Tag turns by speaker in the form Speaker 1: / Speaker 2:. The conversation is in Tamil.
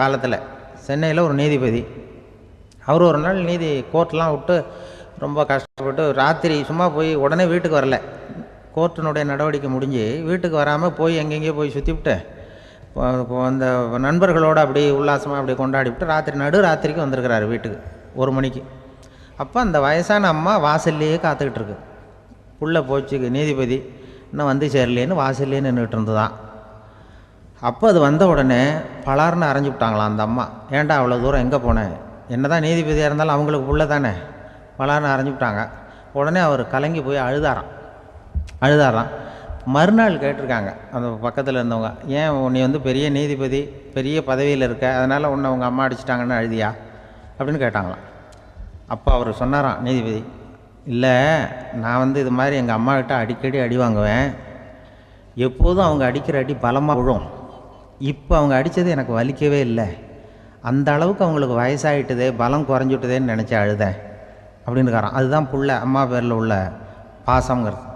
Speaker 1: காலத்தில். சென்னையில் ஒரு நீதிபதி. அவர் ஒரு நாள் நீதி கோர்ட்லாம் விட்டு ரொம்ப கஷ்டப்பட்டு ராத்திரி சும்மா போய் உடனே வீட்டுக்கு வரல. கோர்ட்டினுடைய நடவடிக்கை முடிஞ்சு வீட்டுக்கு வராமல் போய் எங்கெங்கேயோ போய் சுற்றிவிட்டு அந்த நண்பர்களோடு அப்படி உல்லாசமாக அப்படி கொண்டாடிவிட்டு ராத்திரி நடு ராத்திரிக்கு வந்திருக்கிறாரு வீட்டுக்கு ஒரு மணிக்கு. அப்போ அந்த வயசான அம்மா வாசல்லையே காத்துக்கிட்டு இருக்கு. புள்ள போச்சு நீதிபதி இன்னும் வந்து சேரலேன்னு வாசல்லே நின்றுட்டு இருந்துதான் அப்போ அது வந்த உடனே பலார்னு அரைஞ்சு விட்டாங்களாம் அந்த அம்மா? ஏன்டா அவ்வளோ தூரம் எங்கே போனேன் என்ன தான் நீதிபதியாக இருந்தாலும் அவங்களுக்கு உள்ளே தானே? பலார்னு அரைஞ்சு விட்டாங்க. உடனே அவர் கலங்கி போய் அழுதாராம். அழுதாராம். மறுநாள் கேட்டிருக்காங்க அந்த பக்கத்தில் இருந்தவங்க ஏன் உன்னை வந்து பெரிய நீதிபதி பெரிய பதவியில் இருக்க? அதனால் உன்னை உங்கள் அம்மா அடிச்சிட்டாங்கன்னு அழுதியா? அப்படின்னு கேட்டாங்களாம். அப்போ அவர் சொன்னாராம் நீதிபதி இல்லை நான் வந்து இது மாதிரி எங்கள் அம்மாக்கிட்ட அடிக்கடி அடி வாங்குவேன். எப்போதும் அவங்க அடிக்கிற அடி பலமாக விழும். இப்போ அவங்க அடித்தது எனக்கு வலிக்கவே இல்லை. அந்த அளவுக்கு அவங்களுக்கு வயசாகிட்டுது பலம் குறைஞ்சுட்டுதேன்னு நினச்சி அழுதேன். அப்படின்னு இருக்காராம். அதுதான் புள்ள அம்மா பேரில் உள்ள பாசங்கிறது